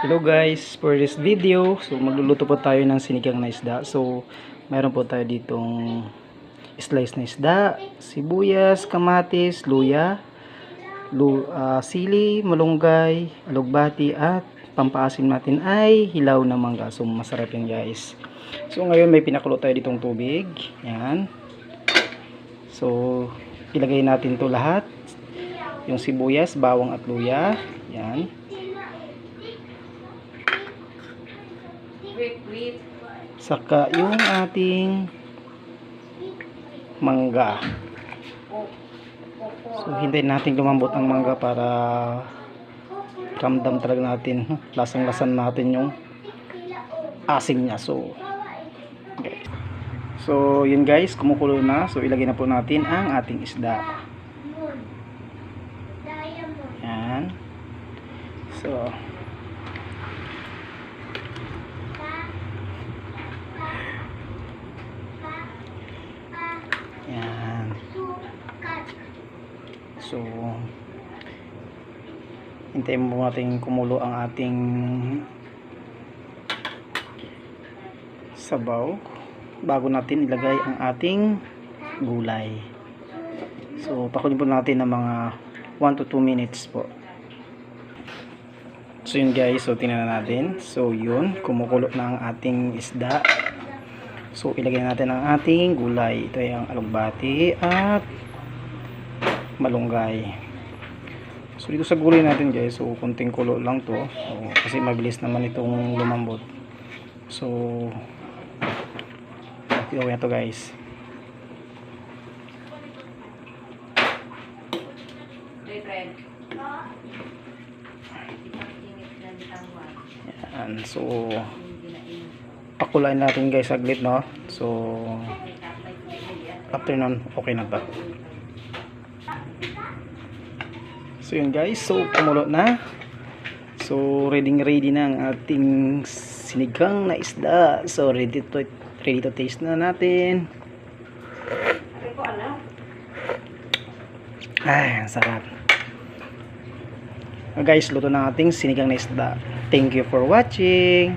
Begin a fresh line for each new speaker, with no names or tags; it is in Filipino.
Hello guys, for this video, so magluluto po tayo ng sinigang na isda. So, meron po tayo ditong slice na isda, sibuyas, kamatis, luya, lu, ah, sili, malunggay, alugbati, at pampaasim natin ay hilaw na mangga. So, masarap yan guys. So, ngayon may pinakulo tayo ditong tubig. Yan. So, ilagay natin to lahat. Yung sibuyas, bawang at luya. Yan. Saka yung ating mangga. So hintayin natin lumambot ang mangga para ramdam talaga natin, lasang-lasan natin yung asim niya. So okay. So yun guys, kumukulo na. So ilagay na po natin ang ating isda. Yan. So Yan. So, hintayin mo natin kumulo ang ating sabaw bago natin ilagay ang ating gulay. So, pakunin po natin ng mga 1 to 2 minutes po. So, yun guys. So, tingnan na natin. So, yun. Kumukulo na ang ating isda. So, ilagay natin ang ating gulay. Ito ay ang alugbati at malunggay. So, dito sa gulay natin guys, so, kunting kulo lang to. So, kasi mabilis naman itong lumambot. So, gawin na to guys. Yan. So, pakulain natin guys saglit, no? So, after nun, okay na to. So yun guys, so kumulo na. So ready ready na ang ating sinigang na isda. So ready to ready to taste na natin. Ay, sarap. Ah, guys, luto na ating sinigang na isda. Thank you for watching.